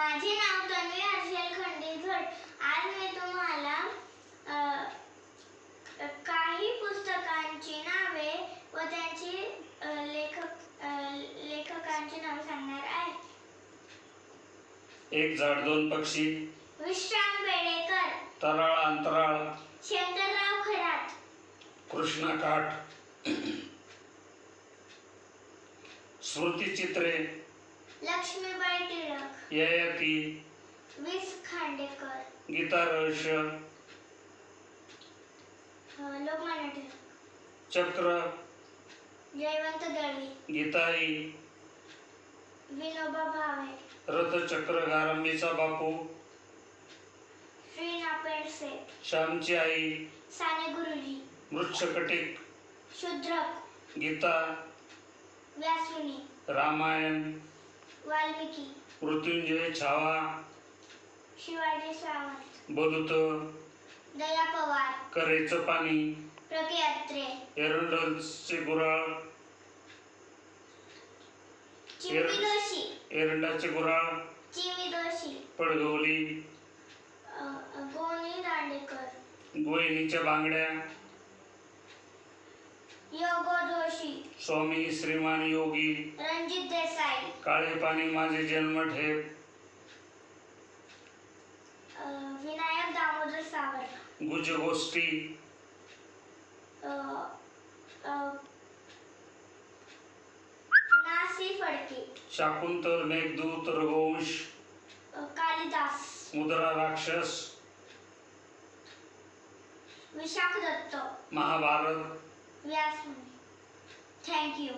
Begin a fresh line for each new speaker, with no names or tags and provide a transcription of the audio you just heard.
माझे नाव तन्वी हर्षल खंडेघड आज मी तुम्हाला काही पुस्तकांची नावे व त्यांची लेखक लेखकांची नावे सांगणार आहे.
एक झाड दोन पक्षी.
विश्राम बेडेकर.
तराळ अंतराळ.
शंकरराव खरात.
कृष्णा काठ स्मृतिचित्रे.
लक्ष्मीबाई टिळक.
ययाती
विस खांडेकर.
गीता रहस्य.
लोकमान्य टिळक.
चक्र.
जयवंत दळवी.
गीताई.
विनोबा भावे.
रथचक्र गारंबीचा बापू.
श्री नापेडसे
श्यामची आई.
साने गुरुजी.
मृच्छकटिक
शूद्रक.
गीता.
व्यासुनी
रामायण.
वाल्मिकी
मृत्युंजय छावा
शिवाजी सावंत
बलुत
दया पवार
करेचं पाणी
अत्रे
एरंडलचे गुराळ
चिमणी
एरंडाचे गुराळ
चिमी
पडगवली
अ, अ, गोनी दांडेकर
गोयनीच्या बांगड्या
योगो जोशी
स्वामी श्रीमान योगी
रणजित देसाई.
काळे पाणी माझे जन्मठेप
अ, विनायक दामोदर सावरकर.
गुजगोष्टी
अ, अ, नासी फडके.
शाकुंतल मेघदूत रघुवंश.
कालिदास.
मुद्रा राक्षस.
Vishakh Datta
Mahabharat.
Yes, thank you.